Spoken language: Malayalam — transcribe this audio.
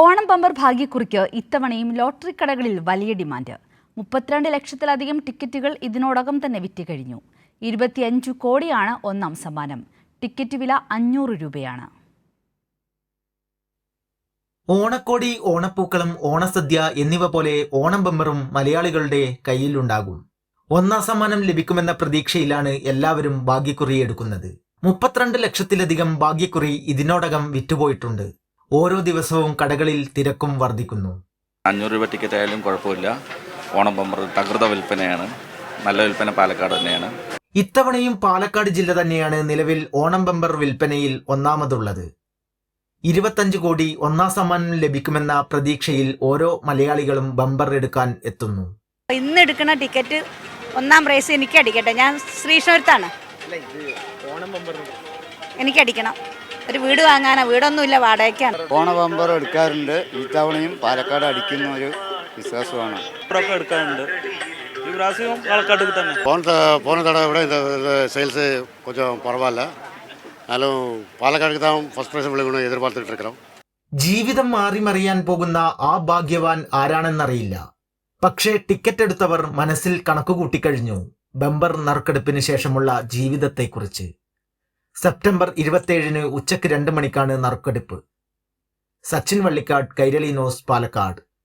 ഓണം ബമ്പർ ഭാഗ്യക്കുറിക്ക് ഇത്തവണയും ലോട്ടറി കടകളിൽ വലിയ ഡിമാൻഡ്. മുപ്പത്തിരണ്ട് ലക്ഷത്തിലധികം ടിക്കറ്റുകൾ ഇതിനോടകം തന്നെ വിറ്റ് കഴിഞ്ഞു. ഇരുപത്തിയഞ്ചു കോടിയാണ് ഒന്നാം സമ്മാനം. ടിക്കറ്റ് വില അഞ്ഞൂറ് രൂപയാണ്. ഓണക്കോടി ഓണപ്പൂക്കളും ഓണസദ്യ എന്നിവ പോലെ ഓണം ബമ്പറും മലയാളികളുടെ കയ്യിലുണ്ടാകും ഒന്നാം സമ്മാനം ലഭിക്കുമെന്ന പ്രതീക്ഷയിലാണ് എല്ലാവരും ഭാഗ്യക്കുറി എടുക്കുന്നത്. മുപ്പത്തിരണ്ട് ലക്ഷത്തിലധികം ഭാഗ്യക്കുറി ഇതിനോടകം വിറ്റുപോയിട്ടുണ്ട്. ഓരോ ദിവസവും കടകളിൽ തിരക്കും വർദ്ധിക്കുന്നു. അഞ്ഞൂറ് രൂപ ടിക്കറ്റ് ആയാലും കുഴപ്പമില്ല. ഓണം ബമ്പർ തകൃത വിൽപ്പനയാണ്. നല്ല വിൽപ്പന പാലക്കാട് തന്നെയാണ്. ഇത്തവണയും പാലക്കാട് ജില്ല തന്നെയാണ് നിലവിൽ ഓണം ബമ്പർ വിൽപ്പനയിൽ ഒന്നാമതുള്ളത്. ഇരുപത്തഞ്ച് കോടി ഒന്നാം സമ്മാനം ലഭിക്കുമെന്ന പ്രതീക്ഷയിൽ ഓരോ മലയാളികളും ബമ്പർ എടുക്കാൻ എത്തുന്നു. ഇന്ന് എടുക്കുന്ന ടിക്കറ്റ് ഒന്നാം പ്രൈസ് എനിക്ക് അടിക്കട്ടെ. ഞാൻ ശ്രീശ്വരത്താണ് എനിക്ക് അടിക്കണം. ഒരു വീട് വാങ്ങാനാ വീടൊന്നുമില്ല വാടകയ്ക്കാണ് ഓണ ബമ്പർ എടുക്കാറുണ്ട് ഇത്തവണയും പാലക്കാട് അടിക്കുന്ന ഒരു വിശ്വാസമാണ് ഒക്കെ എടുക്കാറുണ്ട് ഈ പ്രാവശ്യവും പാലക്കാട് തന്നെ போன த- போன தடவை விட இந்த சேல்ஸு கொஞ்சம் பரவாயில்ல ஆனாலும் பாலக்காடுக்கு தான் ஃபஸ்ட் ப்ரைஸ் விழுகணும் எதிர்பார்த்துட்டு இருக்கிறோம் ജീവിതം മാറിമറിയാൻ പോകുന്ന ആ ഭാഗ്യവാൻ ആരാണെന്നറിയില്ല പക്ഷേ ടിക്കറ്റ് എടുത്തവർ മനസ്സിൽ കണക്കുകൂട്ടിക്കഴിഞ്ഞു ബമ്പർ നറുക്കെടുപ്പിന് ശേഷമുള്ള ജീവിതത്തെക്കുറിച്ച് സെപ്റ്റംബർ ഇരുപത്തേഴിന് ഉച്ചയ്ക്ക് രണ്ട് മണിക്കാണ് നറുക്കെടുപ്പ്. സച്ചിൻ വള്ളിക്കാട് കൈരളി നോസ് പാലക്കാട്.